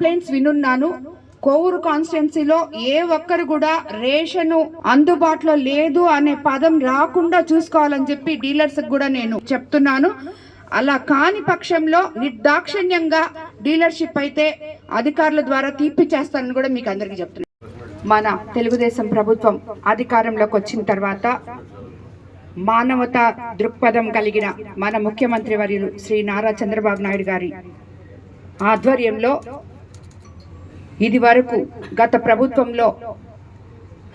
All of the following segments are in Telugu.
కంప్లైంట్స్ వినున్నాను. కోవూరు కాన్స్టిట్యున్సీలో ఏ ఒక్కరు కూడా రేషను అందుబాటులో లేదు అనే పదం రాకుండా చూసుకోవాలని చెప్పి డీలర్స్ కూడా నేను చెప్తున్నాను. అలా కాని పక్షంలో నిర్దాక్షిణ్యంగా డీలర్షిప్ అయితే అధికారుల ద్వారా తీర్పిచ్చేస్తానని కూడా మీకు అందరికీ చెప్తున్నాను. మన తెలుగుదేశం ప్రభుత్వం అధికారంలోకి వచ్చిన తర్వాత మానవత దృక్పథం కలిగిన మన ముఖ్యమంత్రి వర్యులు శ్రీ నారా చంద్రబాబు నాయుడు గారి ఆధ్వర్యంలో ఇది వరకు గత ప్రభుత్వంలో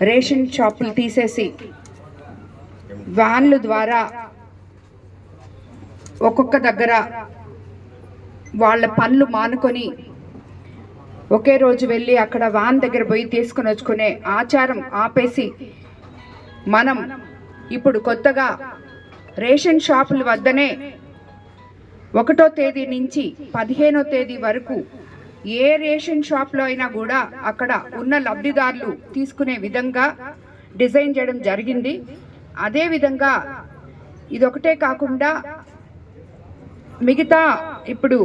రేషన్ షాపులు తీసేసి వ్యాన్ల ద్వారా ఒక్కొక్క దగ్గర వాళ్ళ పనులు మానుకొని ఒకే రోజు వెళ్ళి అక్కడ వాన్ దగ్గర పోయి తీసుకుని వచ్చుకునే ఆచారం ఆపేసి మనం ఇప్పుడు కొత్తగా రేషన్ షాపుల వద్దనే ఒకటో తేదీ నుంచి పదిహేనో తేదీ వరకు ఏ రేషన్ షాప్లో అయినా కూడా అక్కడ ఉన్న లబ్ధిదారులు తీసుకునే విధంగా డిజైన్ చేయడం జరిగింది. అదేవిధంగా ఇదొకటే కాకుండా మిగతా ఇప్పుడు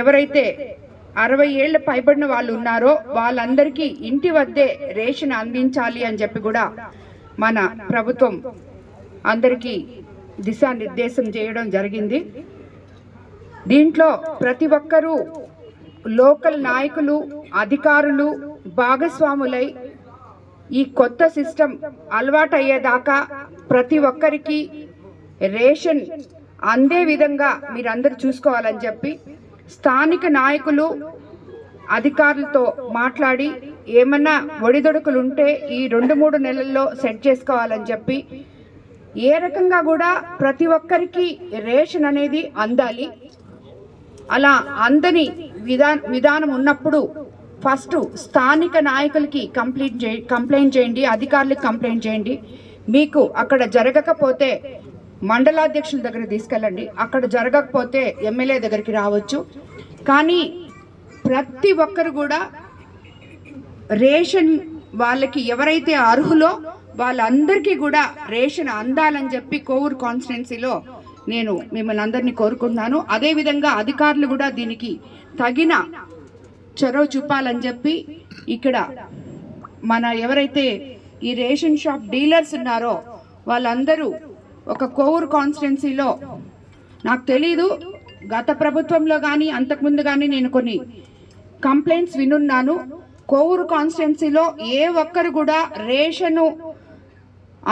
ఎవరైతే అరవై ఏళ్ళ పైబడిన వాళ్ళు ఉన్నారో వాళ్ళందరికీ ఇంటి వద్దే రేషన్ అందించాలి అని చెప్పి కూడా మన ప్రభుత్వం అందరికీ దిశానిర్దేశం చేయడం జరిగింది. దీంట్లో ప్రతి ఒక్కరూ లోకల్ నాయకులు అధికారులు భాగస్వాములై ఈ కొత్త సిస్టమ్ అలవాటు అయ్యేదాకా ప్రతి ఒక్కరికి రేషన్ అందే విధంగా మీరందరూ చూసుకోవాలని చెప్పి స్థానిక నాయకులు అధికారులతో మాట్లాడి ఏమన్నా ఒడిదొడుకులు ఉంటే ఈ రెండు మూడు నెలల్లో సెట్ చేసుకోవాలని చెప్పి ఏ రకంగా కూడా ప్రతి ఒక్కరికి రేషన్ అనేది అందాలి. అలా అందని విధా విధానం ఉన్నప్పుడు ఫస్ట్ స్థానిక నాయకులకి కంప్లైంట్ చే కంప్లైంట్ చేయండి అధికారులకు కంప్లైంట్ చేయండి. మీకు అక్కడ జరగకపోతే మండలాధ్యక్షుల దగ్గర తీసుకెళ్ళండి. అక్కడ జరగకపోతే ఎమ్మెల్యే దగ్గరికి రావచ్చు. కానీ ప్రతి ఒక్కరు కూడా రేషన్ వాళ్ళకి ఎవరైతే అర్హులో వాళ్ళందరికీ కూడా రేషన్ అందాలని చెప్పి కోవూరు కాన్స్టిట్యున్సీలో నేను మిమ్మల్ని అందరినీ కోరుకుంటున్నాను. అదేవిధంగా అధికారులు కూడా దీనికి తగిన చొరవ చూపాలని చెప్పి ఇక్కడ మన ఎవరైతే ఈ రేషన్ షాప్ డీలర్స్ ఉన్నారో వాళ్ళందరూ ఒక కోవూరు కాన్స్టిట్యున్సీలో నాకు తెలీదు. గత ప్రభుత్వంలో కానీ అంతకుముందు కానీ నేను కొన్ని కంప్లైంట్స్ వినున్నాను. కోవూరు కాన్స్టిట్యున్సీలో ఏ ఒక్కరు కూడా రేషను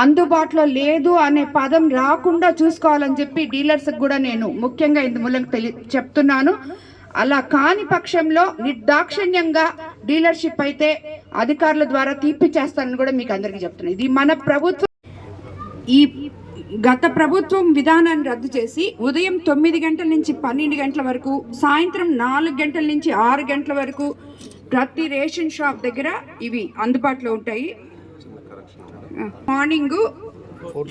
అందుబాటులో లేదు అనే పదం రాకుండా చూసుకోవాలని చెప్పి డీలర్స్ కూడా నేను ముఖ్యంగా ఇందు మూలంగా తెలి చెప్తున్నాను. అలా కాని పక్షంలో నిర్దాక్షిణ్యంగా డీలర్షిప్ అయితే అధికారుల ద్వారా తీర్పిచ్చేస్తానని కూడా మీకు అందరికీ చెప్తున్నాను ఇది మన ప్రభుత్వం ఈ గత ప్రభుత్వం విధానాన్ని రద్దు చేసి ఉదయం తొమ్మిది గంటల నుంచి పన్నెండు గంటల వరకు సాయంత్రం నాలుగు గంటల నుంచి ఆరు గంటల వరకు ప్రతి రేషన్ షాప్ దగ్గర ఇవి అందుబాటులో ఉంటాయి. Morning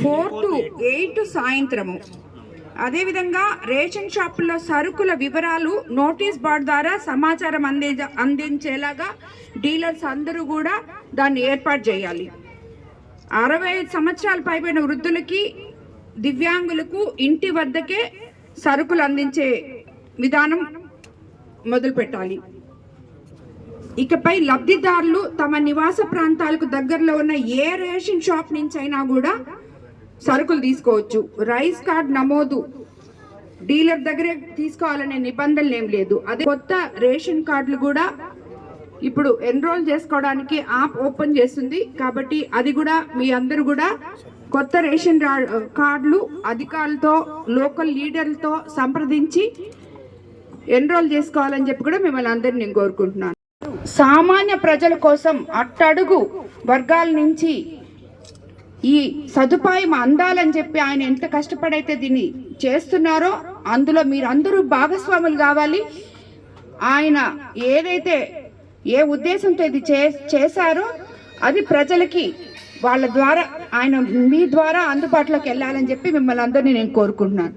four to eight. సాయంత్రము. అదేవిధంగా రేషన్ షాపుల్లో సరుకుల వివరాలు నోటీస్ బోర్డు ద్వారా సమాచారం అందే అందించేలాగా డీలర్స్ అందరూ కూడా దాన్ని ఏర్పాటు చేయాలి. అరవై ఐదు సంవత్సరాల పైబడిన వృద్ధులకి దివ్యాంగులకు ఇంటి వద్దకే సరుకులు అందించే విధానం మొదలు పెట్టాలి ఇకపై లబ్ధిదారులు తమ నివాస ప్రాంతాలకు దగ్గరలో ఉన్న ఏ రేషన్ షాప్ నుంచి అయినా కూడా సరుకులు తీసుకోవచ్చు. రైస్ కార్డ్ నమోదు డీలర్ దగ్గరే తీసుకోవాలనే నిబంధనలు ఏం లేదు. అదే కొత్త రేషన్ కార్డులు కూడా ఇప్పుడు ఎన్రోల్ చేసుకోవడానికి యాప్ ఓపెన్ చేస్తుంది. కాబట్టి అది కూడా మీ అందరూ కూడా కొత్త రేషన్ కార్డులు అధికారులతో లోకల్ లీడర్లతో సంప్రదించి ఎన్రోల్ చేసుకోవాలని చెప్పి కూడా మిమ్మల్ని అందరినీ నేను కోరుకుంటున్నాను. సామాన్య ప్రజల కోసం అట్టడుగు వర్గాల నుంచి ఈ సదుపాయం అందాలని చెప్పి ఆయన ఎంత కష్టపడైతే దీన్ని చేస్తున్నారో అందులో మీరందరూ భాగస్వాములు కావాలి. ఆయన ఏదైతే ఏ ఉద్దేశంతో ఇది చే చేశారో అది ప్రజలకి వాళ్ళ ద్వారా ఆయన మీ ద్వారా అందుబాటులోకి వెళ్ళాలని చెప్పి మిమ్మల్ని అందరినీ నేను కోరుకుంటున్నాను.